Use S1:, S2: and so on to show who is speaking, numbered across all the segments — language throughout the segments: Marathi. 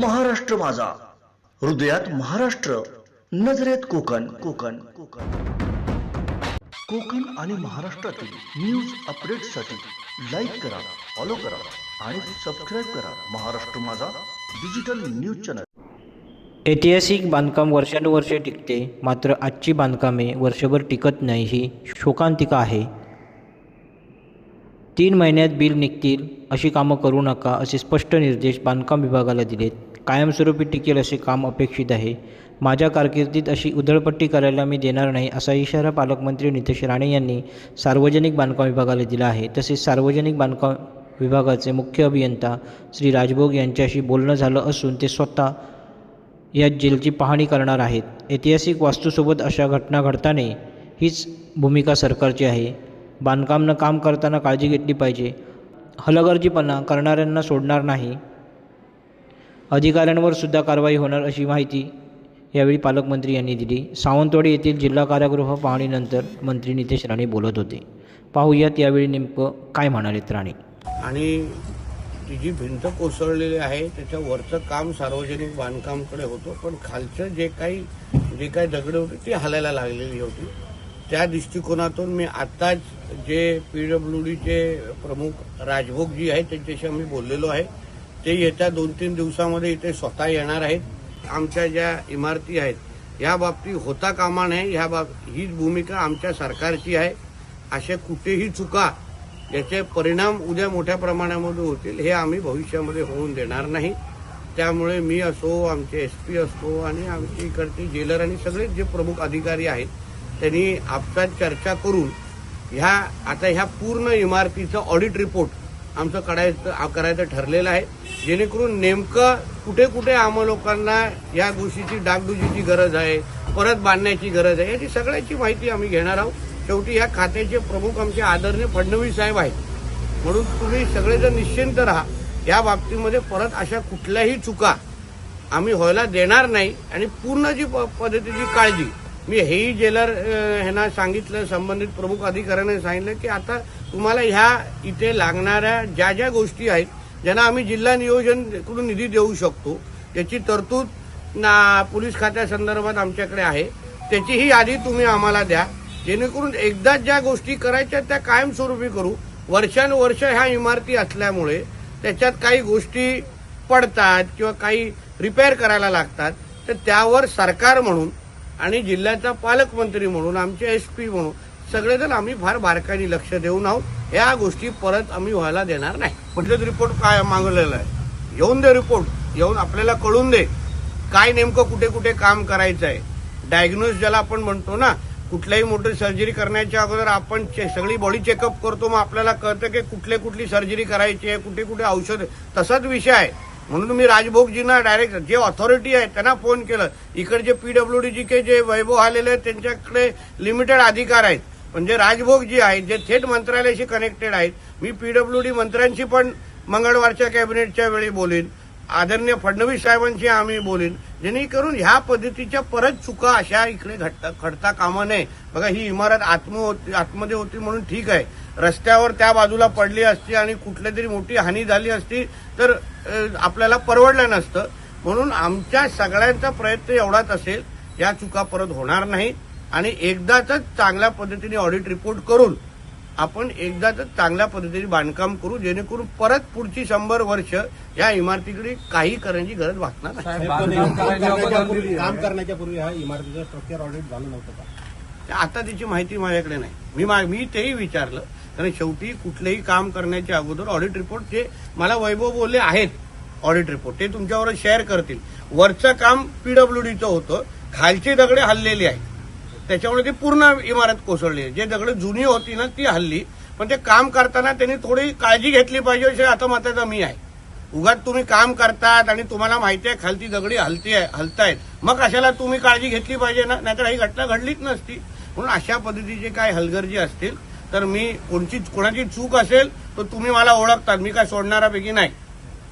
S1: महाराष्ट्र माझा. हृदयात महाराष्ट्र नजरेत कोकण. कोकण कोकण. कोकण आणि महाराष्ट्रातील न्यूज अपडेटसाठी लाईक करा फॉलो करा आणि सबस्क्राईब करा महाराष्ट्र माझा डिजिटल न्यूज चॅनल
S2: ऐतिहासिक बांधकाम वर्षानुवर्षे टिकते मात्र आजची बांधकामे वर्षभर टिकत नाही ही शोकांतिका आहे. तीन महिन्यात बिल निघतील अशी कामं करू नका असे स्पष्ट निर्देश बांधकाम विभागाला दिलेत. कायमस्वरूपी टिकेल असे काम अपेक्षित आहे. माझ्या कारकिर्दीत अशी उधळपट्टी करायला मी देणार नाही असा इशारा पालकमंत्री नितेश राणे यांनी सार्वजनिक बांधकाम विभागाला दिला आहे. तसेच सार्वजनिक बांधकाम विभागाचे मुख्य अभियंता श्री राजभोग यांच्याशी बोलणं झालं असून ते स्वतः या जेलची पाहणी करणार आहेत. ऐतिहासिक वास्तूसोबत अशा घटना घडताना हीच भूमिका सरकारची आहे. बांधकामनं काम करताना काळजी घेतली पाहिजे. हलगर्जीपणा करणाऱ्यांना सोडणार नाही. अधिकाऱ्यांवर सुद्धा कारवाई होणार अशी माहिती यावेळी पालकमंत्री यांनी दिली. सावंतवाडी येथील जिल्हा कारागृह पाहणीनंतर मंत्री नितेश राणे बोलत होते. पाहूयात यावेळी नेमकं काय म्हणालेत राणे.
S3: आणि ती जी भिंत कोसळलेली आहे त्याच्यावरचं काम सार्वजनिक बांधकामकडे होतं पण खालचं जे काही जे काही दगड होती ती हलायला लागलेली होती. त्या दृष्टिकोनातून मी आत्ताच जे पी डब्ल्यू डीचे प्रमुख राजभोग जी आहेत त्यांच्याशी आम्ही बोललेलो आहे. ते येत्या दोन तीन दिवसामध्ये इथे स्वतः येणार आहेत. आमच्या ज्या इमारती आहेत या बाबतीत होता कामा नये ह्या बाब हीच भूमिका आमच्या सरकारची आहे. अशा कुठेही चुका याचे परिणाम उद्या मोठ्या प्रमाणामध्ये होतील हे आम्ही भविष्यामध्ये होऊन देणार नाही. त्यामुळे मी असो आमचे एस पी असतो आणि आमचे इकडचे जेलर आणि सगळे जे प्रमुख अधिकारी आहेत त्यांनी आपसात चर्चा करून ह्या आता ह्या पूर्ण इमारतीचं ऑडिट रिपोर्ट आमचं काढायचं करायचं ठरलेलं आहे. जेणेकरून नेमकं कुठे कुठे आम्हा लोकांना या गोष्टीची डागडुजीची गरज आहे परत बांधण्याची गरज आहे याची सगळ्याची माहिती आम्ही घेणार आहोत. शेवटी या खात्याचे प्रमुख आमचे आदरणीय फडणवीस साहेब आहेत. म्हणून तुम्ही सगळेजण निश्चिंत राहा. या बाबतीमध्ये परत अशा कुठल्याही चुका आम्ही व्हायला देणार नाही. आणि पूर्ण जी प- पद्धतीची काळजी मी हेही जेलर ह्यांना सांगितलं संबंधित प्रमुख अधिकाऱ्याने सांगितलं की आता तुम्हाला ह्या इथे लागणाऱ्या ज्या ज्या गोष्टी आहेत ज्यांना आम्ही जिल्हा नियोजन करून निधी देऊ शकतो त्याची तरतूद ना पोलीस खात्यासंदर्भात आमच्याकडे आहे. त्याचीही यादी तुम्ही आम्हाला द्या. जेणेकरून एकदा ज्या गोष्टी करायच्या त्या कायमस्वरूपी करू. वर्षानुवर्ष ह्या इमारती असल्यामुळे त्याच्यात काही गोष्टी पडतात किंवा काही रिपेअर करायला लागतात तर त्यावर सरकार म्हणून आणि जिल्ह्याचा पालकमंत्री म्हणून आमचे एस पी म्हणून सगळेजण आम्ही फार बारकाईने लक्ष देऊन आहोत. या गोष्टी परत आम्ही व्हायला देणार नाही. पंचायत रिपोर्ट काय मागवलेला आहे? येऊन दे रिपोर्ट येऊन आपल्याला कळून दे. काय नेमकं कुठे कुठे काम करायचं आहे डायग्नोज ज्याला आपण म्हणतो ना कुठल्याही मोठी सर्जरी करण्याच्या अगोदर आपण सगळी बॉडी चेकअप करतो मग आपल्याला कळतं की कुठले कुठली सर्जरी करायची आहे कुठे कुठे औषध तसाच विषय आहे. म्हणून मी राजभोगजींना डायरेक्ट जे ऑथॉरिटी आहे त्यांना फोन केलं. इकडचे पीडब्ल्यू डी के जे वैभव आलेले आहेत त्यांच्याकडे लिमिटेड अधिकार आहेत. पण जे राजभोग जी आहेत जे थेट मंत्रालयाशी कनेक्टेड आहेत मी पीडब्ल्यूडी मंत्र्यांशी पण मंगळवारच्या कॅबिनेटच्या वेळी बोलेन. आदरणीय फडणवीस साहेबांशी आम्ही बोलेन. जेणेकरून ह्या पद्धतीच्या परत चुका अशा इकडे घडता घडता कामा नये. बघा ही इमारत आत्म होती आतमध्ये होती म्हणून ठीक आहे. रस्त्यावर त्या बाजूला पडली असती आणि कुठल्या तरी मोठी हानी झाली असती तर आपल्याला परवडलं नसतं. म्हणून आमच्या सगळ्यांचा प्रयत्न एवढाच असेल या चुका परत होणार नाहीत. आणि एकदाच चांगल्या पद्धतीने ऑडिट रिपोर्ट करून आपण एकदाच चांगल्या पद्धतीने बांधकाम करू जेणेकरून परत पुढची शंभर वर्ष या इमारतीकडे काही करण्याची गरज भासणार नाही.
S4: काम करण्याच्या पूर्वी ह्या इमारतीचं स्ट्रक्चर ऑडिट झालं नव्हतं का?
S3: आता त्याची माहिती माझ्याकडे नाही. मी मा- मी तेही विचारलं. कारण शेवटी कुठलेही काम करण्याच्या अगोदर ऑडिट रिपोर्ट ते मला वैभव बोलले आहेत ऑडिट रिपोर्ट ते तुमच्यावर शेअर करतील. वरचं काम पीडब्ल्यूडीचं होतं. खालची दगडे हल्लेली आहेत. त्याच्यामुळे ती पूर्ण इमारत कोसळली. आहे जे दगडे जुनी होती ना ती हल्ली. पण ते काम करताना त्यांनी थोडी काळजी घेतली पाहिजे असे आता मात्र मी आहे. उगाच तुम्ही काम करतात आणि तुम्हाला माहिती आहे खालती दगडी हलती आहे हलतायत. मग कशाला तुम्ही काळजी घेतली पाहिजे ना? नाहीतर ही घटना घडलीच नसती. म्हणून अशा पद्धतीचे काय हलगर्जी असतील तर मी कोणची कोणाची चूक असेल तर तुम्ही मला ओळखतात. मी काय सोडणारापैकी नाही.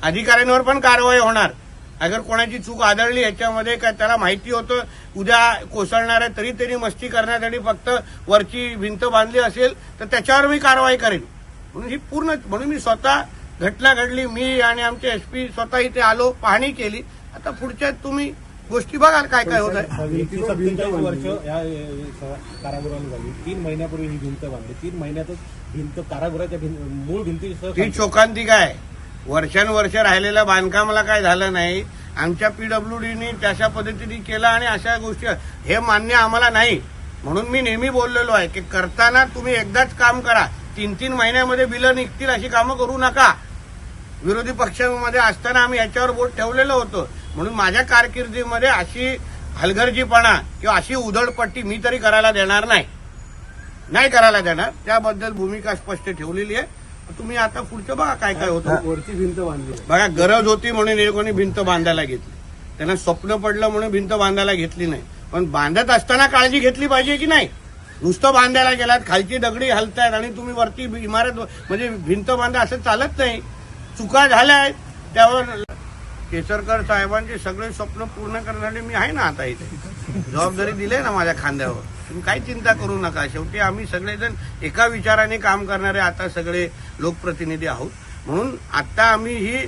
S3: अधिकाऱ्यांवर पण कारवाई होणार. अगर कोणाची चूक आदळली याच्यामध्ये काय त्याला माहिती होतं उद्या कोसळणार आहे तरी त्यांनी मस्ती करण्यासाठी फक्त वरची भिंत बांधली असेल तर त्याच्यावर मी कारवाई करेन. म्हणून ही पूर्ण म्हणून मी स्वतः घटना घडली मी आणि आमचे एसपी स्वतः इथे आलो पाहणी केली. आता पुढच्या तुम्ही गोष्टी बघाल काय काय होत आहे
S4: वर्ष या कारागृहाने झाली. तीन महिन्यापूर्वी ही भिंत बांधली. तीन महिन्यातच भिंत कारागृहाच्या भिंत मूळ भिंतीसह
S3: ती चोकांतिक आहे वर्षानुवर्ष राहिलेल्या बांधकामाला काय झालं नाही? आमच्या पीडब्ल्यूडीने तशा पद्धतीने केलं आणि अशा गोष्टी हे मान्य आम्हाला नाही. म्हणून मी नेहमी बोललेलो आहे की करताना तुम्ही एकदाच काम करा. तीन तीन महिन्यामध्ये बिलं निघतील अशी कामं करू नका. विरोधी पक्षामध्ये असताना आम्ही याच्यावर बोट ठेवलेलं होतं. म्हणून माझ्या कारकिर्दीमध्ये अशी हलगर्जीपणा किंवा अशी उधळपट्टी मी तरी करायला देणार नाही. नाही करायला देणार. त्याबद्दल भूमिका स्पष्ट ठेवलेली आहे. तुम्ही आता पुढचं बघा काय काय होतं.
S4: वरची भिंत बांधली
S3: बघा गरज होती म्हणून हे कोणी भिंत बांधायला घेतली. त्यांना स्वप्न पडलं म्हणून भिंत बांधायला घेतली नाही. पण बांधत असताना काळजी घेतली पाहिजे की नाही? नुसतं बांधायला गेलात खालची दगडी हलतायत आणि तुम्ही वरती इमारत म्हणजे भिंत बांधा असं चालत नाही. चुका झाल्या आहेत त्यावर केसरकर साहेबांचे सगळे स्वप्न पूर्ण करण्यासाठी मी आहे ना आता इथे. जबाबदारी दिली आहे ना माझ्या खांद्यावर. तुम्ही काही चिंता करू नका. शेवटी आम्ही सगळेजण एका विचाराने काम करणारे आता सगळे लोकप्रतिनिधी आहोत. म्हणून आता आम्ही ही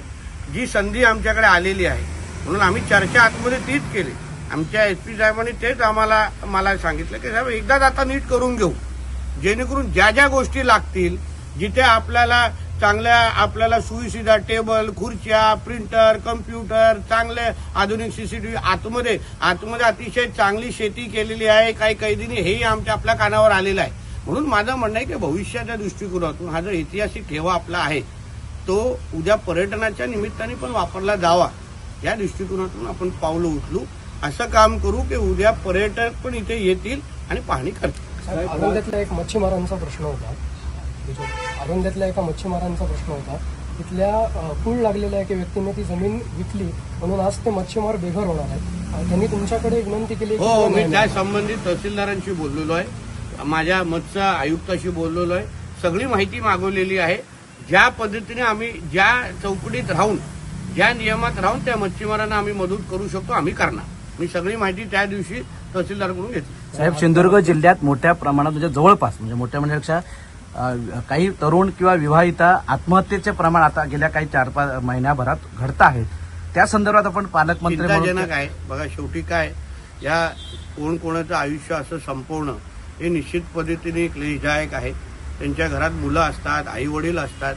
S3: जी संधी आमच्याकडे आलेली आहे म्हणून आम्ही चर्चा आतमध्ये तीच केली. आमच्या एस पी साहेबांनी तेच आम्हाला मला सांगितलं की साहेब एकदाच आता नीट करून घेऊ. जेणेकरून ज्या ज्या गोष्टी लागतील जिथे आपल्याला चांगल्या आपल्याला सुविधा टेबल खुर्च्या प्रिंटर कम्प्युटर चांगले आधुनिक सीसीटीव्ही आतमध्ये. आतमध्ये अतिशय चांगली शेती केलेली आहे. काही कैदीने हेही आमच्या आपल्या कानावर आलेलं आहे. म्हणून माझं म्हणणं आहे की भविष्याच्या दृष्टिकोनातून हा जो ऐतिहासिक ठेवा आपला आहे तो उद्या पर्यटनाच्या निमित्ताने पण वापरला जावा. या दृष्टिकोनातून आपण पावलं उचलू. असं काम करू की उद्या पर्यटक पण इथे येतील आणि पाहणी करतील.
S5: एक मच्छीमारांचा प्रश्न होता. आनंदातल्या एका मच्छीमारांचा प्रश्न होता. तिथल्या पूल लागलेल्या एका व्यक्तीने ती जमीन विकली म्हणून आज ते मच्छीमार बेघर होणार आहेत. त्यांनी तुमच्याकडे विनंती केली की
S3: हो मी त्या. संबंधित तहसीलदारांशी बोललेलो आहे. माझ्या मत्स्य आयुक्ताशी बोललेलो आहे. सगळी माहिती मागवलेली आहे. ज्या पद्धतीने आम्ही ज्या चौकटीत राहून ज्या नियमात राहून त्या मच्छीमारांना आम्ही मदत करू शकतो आम्ही करणार. मी सगळी माहिती त्या दिवशी तहसीलदारकडून घेतली.
S6: साहेब सिंधुदुर्ग जिल्ह्यात मोठ्या प्रमाणात म्हणजे जवळपास म्हणजे मोठ्या म्हणण्यापेक्षा काही तरुण किंवा विवाहिता आत्महत्येचे प्रमाण आता गेल्या काही चार पाच महिन्याभरात घडत आहेत त्या संदर्भात आपण पालकमंत्री म्हणून
S3: चिंताजनक आहे. बघा शेवटी काय या कोण कोणाचं आयुष्य असं संपवणं हे निश्चित पद्धतीने क्लेशदायक आहे. त्यांच्या घरात मुलं असतात आई वडील असतात.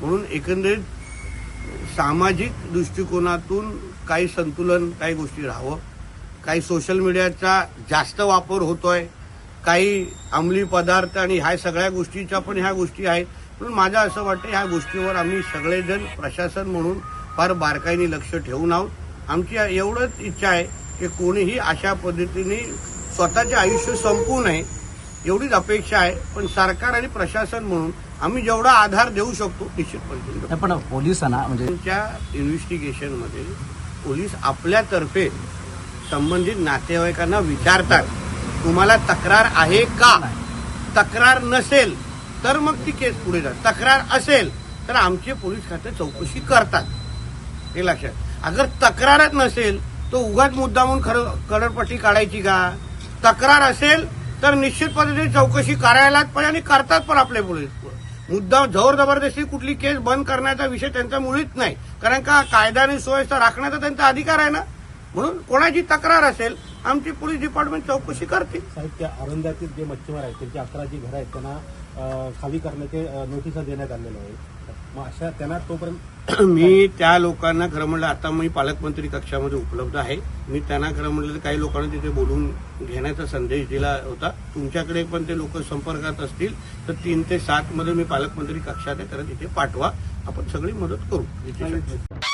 S3: म्हणून एकंदरीत सामाजिक दृष्टिकोनातून काही संतुलन काही गोष्टी राहावं. काही सोशल मीडियाचा जास्त वापर होतोय. काही अंमली पदार्थ आणि ह्या सगळ्या गोष्टीच्या पण ह्या गोष्टी आहेत. म्हणून माझं असं वाटतं ह्या गोष्टीवर आम्ही सगळेजण प्रशासन म्हणून फार बारकाईने लक्ष ठेवून आहोत. आमची एवढंच इच्छा आहे की कोणीही अशा पद्धतीने स्वतःचे आयुष्य संपवू नये एवढीच अपेक्षा आहे. पण सरकार आणि प्रशासन म्हणून आम्ही जेवढा आधार देऊ शकतो निश्चितपणे
S6: पण पोलिसांना म्हणजे
S3: तुमच्या इन्व्हेस्टिगेशनमध्ये पोलीस आपल्यातर्फे संबंधित नातेवाईकांना विचारतात. तुम्हाला तक्रार आहे का? तक्रार नसेल तर मग ती केस पुढे जात तक्रार असेल तर आमचे पोलीस खाते चौकशी करतात. हे लक्षात. अगर तक्रारच नसेल तर उगाच मुद्दामून खरं करडपट्टी काढायची का? तक्रार असेल तर निश्चित पद्धतीने चौकशी करायलाच पाहिजे आणि करतात पण आपले पोलीस. मुद्दा जोर जबरदस्ती कुठली केस बंद करण्याचा विषय त्यांचा मुळीच नाही. कारण का कायदा आणि सुव्यवस्था राखण्याचा त्यांचा अधिकार आहे ना? म्हणून कोणाची तक्रार असेल आमची पोलीस डिपार्टमेंट चौकशी करते
S4: साहेब त्या आनंदातील जे मच्छीमार आहेत त्यांची अकरा जी घरं आहेत त्यांना खाली करण्याचे नोटिसा देण्यात आलेल्या आहेत. मग अशा त्यांना तोपर्यंत
S3: मी त्या लोकांना खरं म्हणलं आता मी पालकमंत्री कक्षामध्ये उपलब्ध आहे. मी त्यांना खरं म्हणलं तर काही लोकांना तिथे बोलून घेण्याचा संदेश दिला होता. तुमच्याकडे पण ते लोक संपर्कात असतील तर तीन ते सात मध्ये मी पालकमंत्री कक्षात आहे त्याला तिथे पाठवा. आपण सगळी मदत करू.